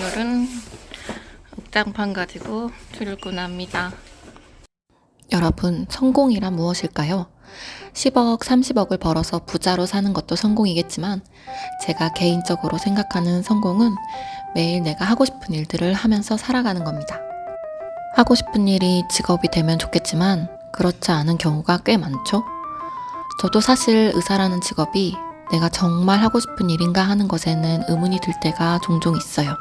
오늘은 옥장판 가지고 출근합니다. 여러분, 성공이란 무엇일까요? 10억, 30억을 벌어서 부자로 사는 것도 성공이겠지만, 제가 개인적으로 생각하는 성공은 매일 내가 하고 싶은 일들을 하면서 살아가는 겁니다. 하고 싶은 일이 직업이 되면 좋겠지만, 그렇지 않은 경우가 꽤 많죠? 저도 사실 의사라는 직업이 내가 정말 하고 싶은 일인가 하는 것에는 의문이 들 때가 종종 있어요.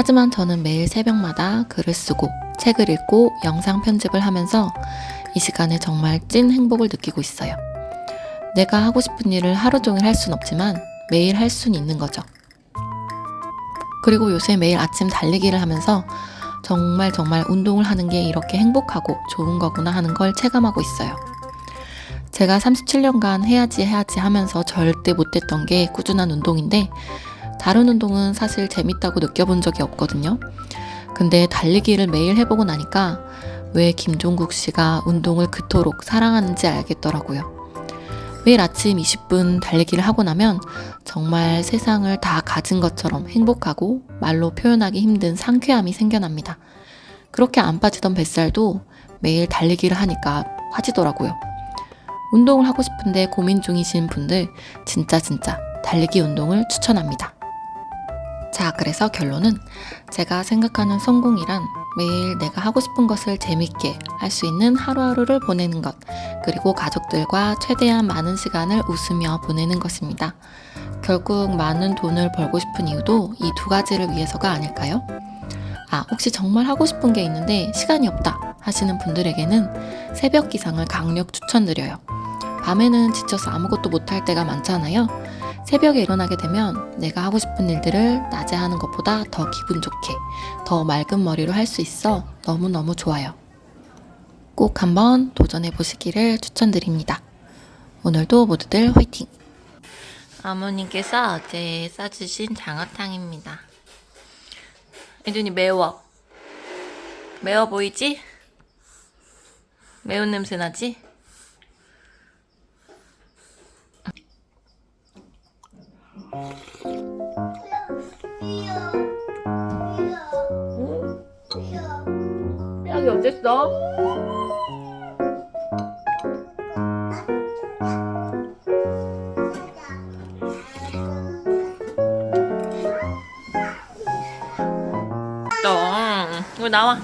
하지만 저는 매일 새벽마다 글을 쓰고 책을 읽고 영상 편집을 하면서 이 시간에 정말 찐 행복을 느끼고 있어요. 내가 하고 싶은 일을 하루 종일 할 순 없지만 매일 할 순 있는 거죠. 그리고 요새 매일 아침 달리기를 하면서 정말 정말 운동을 하는 게 이렇게 행복하고 좋은 거구나 하는 걸 체감하고 있어요. 제가 37년간 해야지 해야지 하면서 절대 못했던 게 꾸준한 운동인데 다른 운동은 사실 재밌다고 느껴본 적이 없거든요. 근데 달리기를 매일 해보고 나니까 왜 김종국 씨가 운동을 그토록 사랑하는지 알겠더라고요. 매일 아침 20분 달리기를 하고 나면 정말 세상을 다 가진 것처럼 행복하고 말로 표현하기 힘든 상쾌함이 생겨납니다. 그렇게 안 빠지던 뱃살도 매일 달리기를 하니까 빠지더라고요. 운동을 하고 싶은데 고민 중이신 분들 진짜 진짜 달리기 운동을 추천합니다. 자, 그래서 결론은 제가 생각하는 성공이란 매일 내가 하고 싶은 것을 재밌게 할 수 있는 하루하루를 보내는 것, 그리고 가족들과 최대한 많은 시간을 웃으며 보내는 것입니다. 결국 많은 돈을 벌고 싶은 이유도 이 두 가지를 위해서가 아닐까요? 아, 혹시 정말 하고 싶은 게 있는데 시간이 없다 하시는 분들에게는 새벽 기상을 강력 추천드려요. 밤에는 지쳐서 아무것도 못할 때가 많잖아요. 새벽에 일어나게 되면 내가 하고 싶은 일들을 낮에 하는 것보다 더 기분 좋게, 더 맑은 머리로 할 수 있어 너무너무 좋아요. 꼭 한번 도전해 보시기를 추천드립니다. 오늘도 모두들 화이팅! 어머님께서 어제 싸주신 장어탕입니다. 애준이 매워. 매워 보이지? 매운 냄새 나지? 뼈이 어땠어? 또 이거 나와.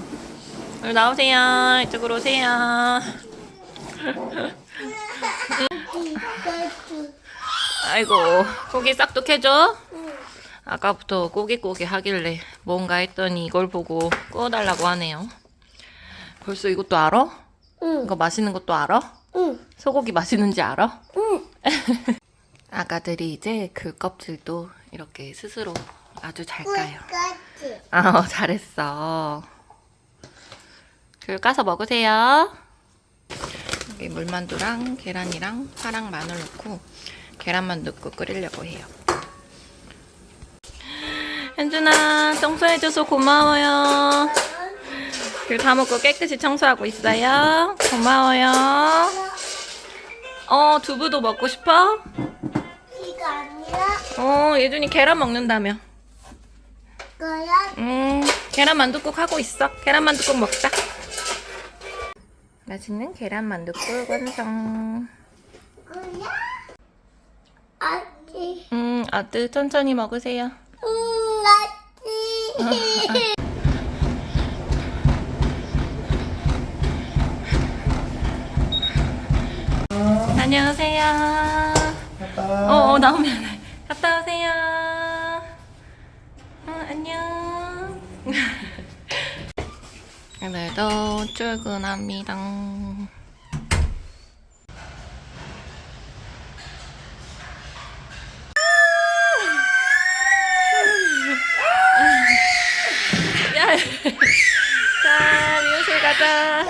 이거 나오세요. 이쪽으로 오세요. 아이고 고기 싹둑 해줘. 아까부터 꼬기꼬기 하길래 뭔가 했더니 이걸 보고 구워달라고 하네요. 벌써 이것도 알아? 응. 이거 맛있는 것도 알아? 응. 소고기 맛있는지 알아? 응. 아가들이 이제 귤 껍질도 이렇게 스스로 아주 잘 까요. 아, 어, 잘했어. 귤 까서 먹으세요. 여기 물만두랑 계란이랑 파랑 마늘 넣고 계란만 넣고 끓이려고 해요. 현준아, 청소해줘서 고마워요. 귤다 먹고 깨끗이 청소하고 있어요. 고마워요. 어, 두부도 먹고 싶어? 이거 아니야? 어, 예준이 계란 먹는다며. 거야? 음, 계란 만두국 하고 있어. 계란 만두국 먹자. 맛있는 계란 만두국 완성. 거야? 아지. 음, 아들 천천히 먹으세요. 응, 아지. 안녕하세요. 어, 어, 나오면 안 돼. 갔다 오세요. 어, 안녕. 오늘도 출근합니다. 야, 자, 미용실 가자.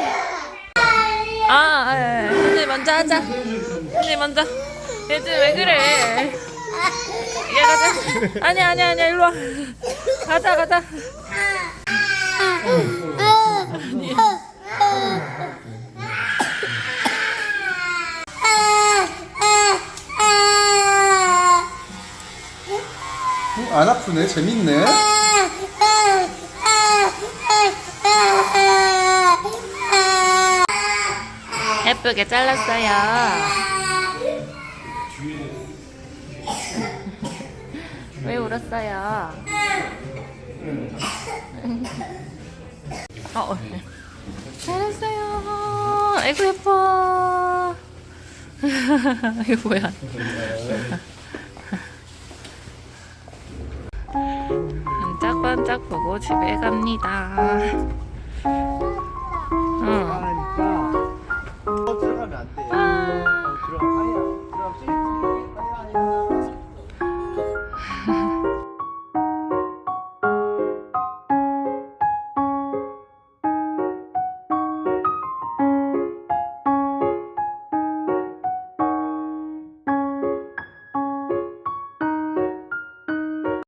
아, 아, 현지 먼저 하자. 현지 먼저. 현지 왜 그래? 얘 가자. 아니야, 아니야, 아니야, 일로 와. 가자, 가자. 안 아프네 재밌네 예쁘게 잘랐어요. 왜 울었어요? 어, 어. 잘했어요. 아이고 예뻐. 이거 뭐야? 반짝반짝 보고 집에 갑니다.